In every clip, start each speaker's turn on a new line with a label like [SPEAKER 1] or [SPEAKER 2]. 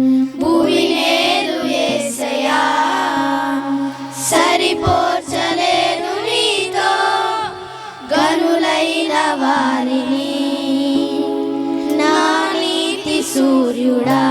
[SPEAKER 1] భూమినేలు యేసయ్యా సరిపోర్చలేను నీతో గనులైన వారిని. నా నీతి సూర్యుడా.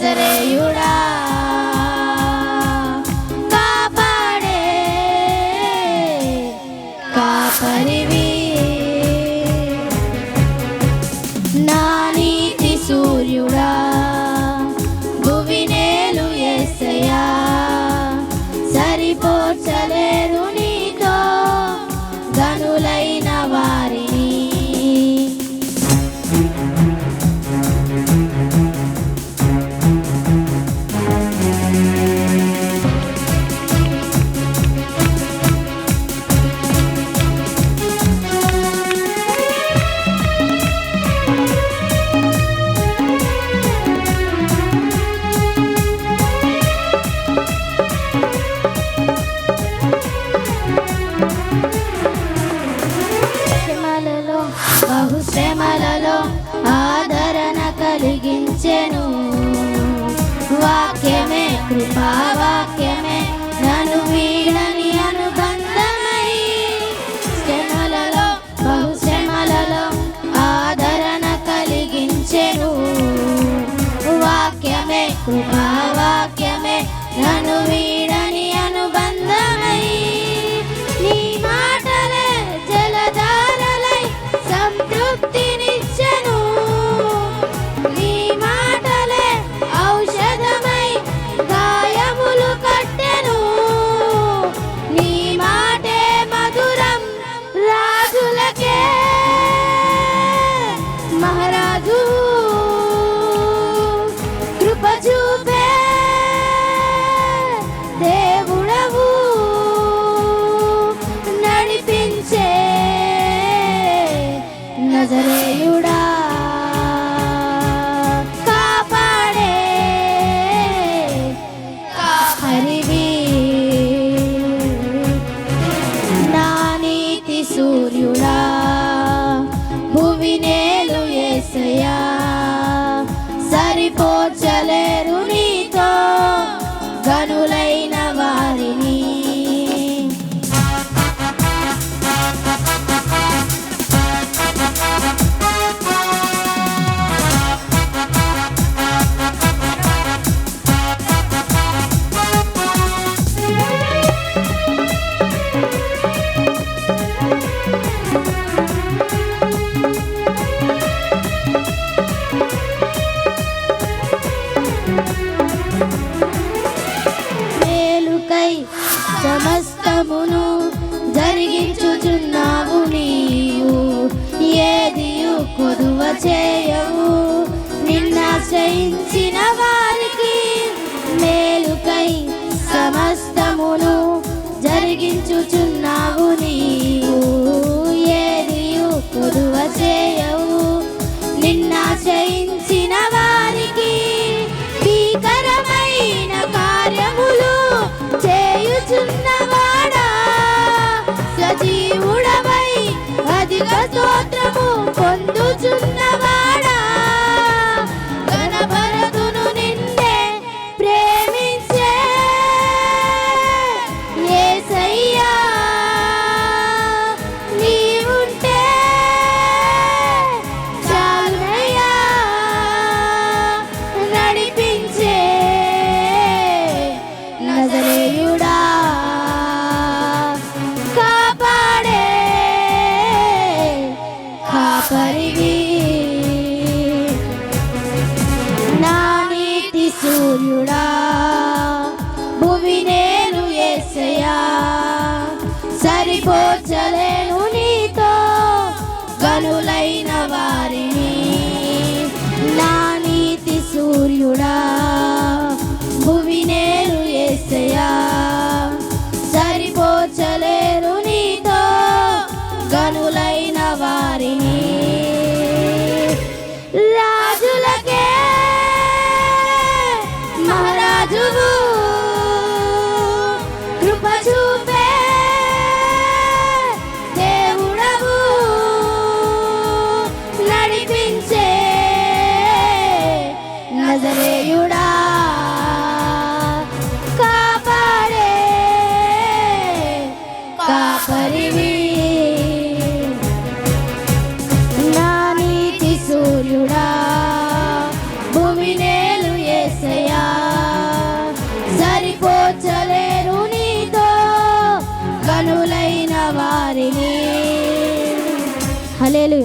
[SPEAKER 1] నజరేయుడా బహుశ్రమలలో ఆదరణ కలిగించెను. వాక్యమే కృపావాక్యమే సరిపోర్చలేరు నీతో. గనులే సమస్తమును జరిగించుచున్నావు నీవు. ఏది కొదువ చేయవు. నిన్నాశ్రయించిన వారికి మేలుకై సమస్తమును జరిగించుచున్నావు నీవు. ఏది కొదువ చేయవు. నిన్నాశ్రయించిన వారికి కాపరివి నా నీతి సూర్యుడా భూమి నేను ఎసయా సరిపోచలే హలే